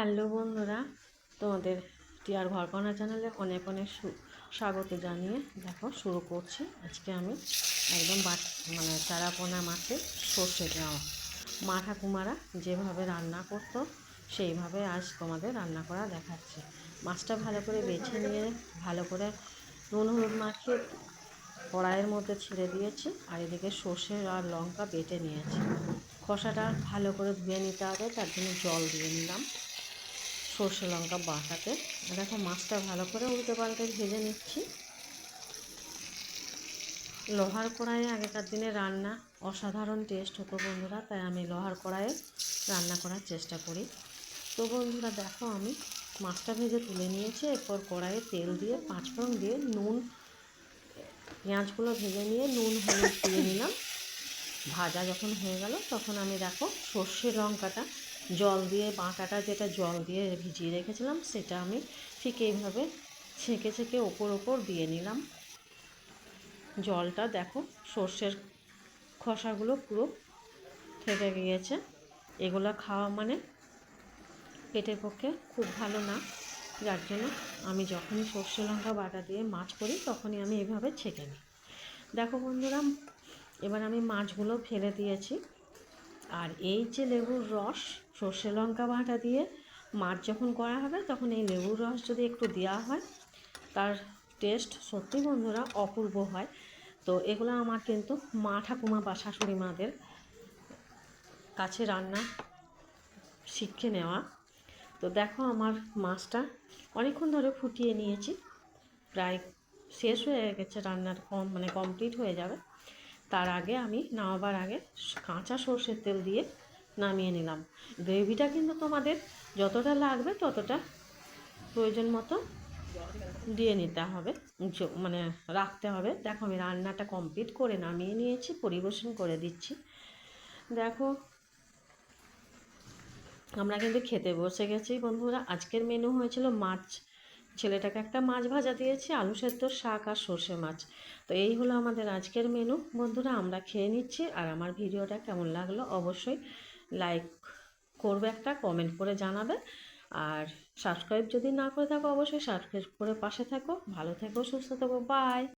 Hello বন্ধুরা, তোমাদের টিয়ার ঘরকনা চ্যানেলে অনেক অনেক স্বাগত জানিয়ে দেখো শুরু করছি। আজকে আমি একদম বাট মানে চারাপোনা মাছের সর্ষে দেওয়া। মা ঠাকুমারা যেভাবে রান্না করতো, সেইভাবে আজ তোমাদের রান্না করা দেখাচ্ছে। মাছটা ভালো করে বেছে নিয়ে, ভালো করে নুন হলুদ মাখিয়ে কড়াইয়ের মধ্যে ছেড়ে দিয়েছি আর এদিকে সর্ষে আর লঙ্কা বেটে নিয়েছি। খোসাটা ভালো করে ধুয়ে নিতে হবে, তার জন্য জল দিয়ে নিলাম। সর্ষে লঙ্কা বাটাতে। দেখো মাছটা ভালো করে উল্টে পাল্টে ভেজে নিচ্ছি। লোহার কড়াইয়ে আগেকার দিনে রান্না অসাধারণ টেস্ট হতো বন্ধুরা, তাই আমি লোহার কড়াইয়ে রান্না করার চেষ্টা করি। তো বন্ধুরা, দেখো আমি মাছটা ভেজে তুলে নিয়েছি। এরপর কড়াইয়ে তেল দিয়ে, পাঁচফোড়ন দিয়ে, নুন, পেঁয়াজগুলো ভেজে নিয়ে নুন, হলুদ দিয়ে নিলাম। ভাজা যখন হয়ে গেল, তখন আমি দেখো সর্ষে লঙ্কাটা। জল দিয়ে, বাঁটাটা যেটা জল দিয়ে ভিজিয়ে রেখেছিলাম, সেটা আমি ঠিক এইভাবে ছেঁকে ছেঁকে ওপর ওপর দিয়ে নিলাম। জলটা দেখো, সর্ষের খোসাগুলো পুরো থেকে গিয়েছে। এগুলো খাওয়া মানে পেটের পক্ষে খুব ভালো না। যার জন্য আমি যখনই সর্ষে লঙ্কা বাটা দিয়ে মাছ করি, তখনই আমি এভাবে ছেঁকে নিই। দেখো বন্ধুরা, এবার আমি মাছগুলো ফেলে দিয়েছি। আর এই যে লেবুর রস, সর্ষে লঙ্কা বাটা দিয়ে মাছ যখন করা হবে, তখন এই লেবুর রস যদি একটু দেওয়া হয়, তার টেস্ট সত্যি বন্ধুরা অপূর্ব হয়। তো এগুলো আমার কিন্তু মা ঠাকুমা বা শাশুড়ি মাদের কাছে রান্না শিখে নেওয়া। তো দেখো আমার মাছটা অনেকক্ষণ ধরে ফুটিয়ে নিয়েছি, প্রায় শেষ হয়ে গেছে, রান্নার কম মানে কমপ্লিট হয়ে যাবে। তার আগে আমি নামাবার আগে কাঁচা সর্ষের তেল দিয়ে নামিয়ে নিলাম। গ্রেভিটা কিন্তু তোমাদের যতটা লাগবে ততটা প্রয়োজন মতো দিয়ে নিতে হবে। মানে রাখতে হবে। দেখো আমি রান্নাটা কমপ্লিট করে নামিয়ে নিয়েছি, পরিবেশন করে দিচ্ছি। দেখো, আমরা কিন্তু খেতে বসে গেছি বন্ধুরা। আজকের মেনু হয়েছিল মাছ ছেলেটাকে একটা মাছ ভাজা দিয়েছি, আলু সেদ্ধ, শাক আর সর্ষে মাছ। তো এই হলো আমাদের আজকের মেনু বন্ধুরা, আমরা খেয়ে নিচ্ছি আর আমার ভিডিওটা কেমন লাগল অবশ্যই লাইক করবে একটা কমেন্ট করে জানাবে। আর সাবস্ক্রাইব যদি না করে থাকো, অবশ্যই সাবস্ক্রাইব করে পাশে থাকো। ভালো থেকো, সুস্থ থাকো বাই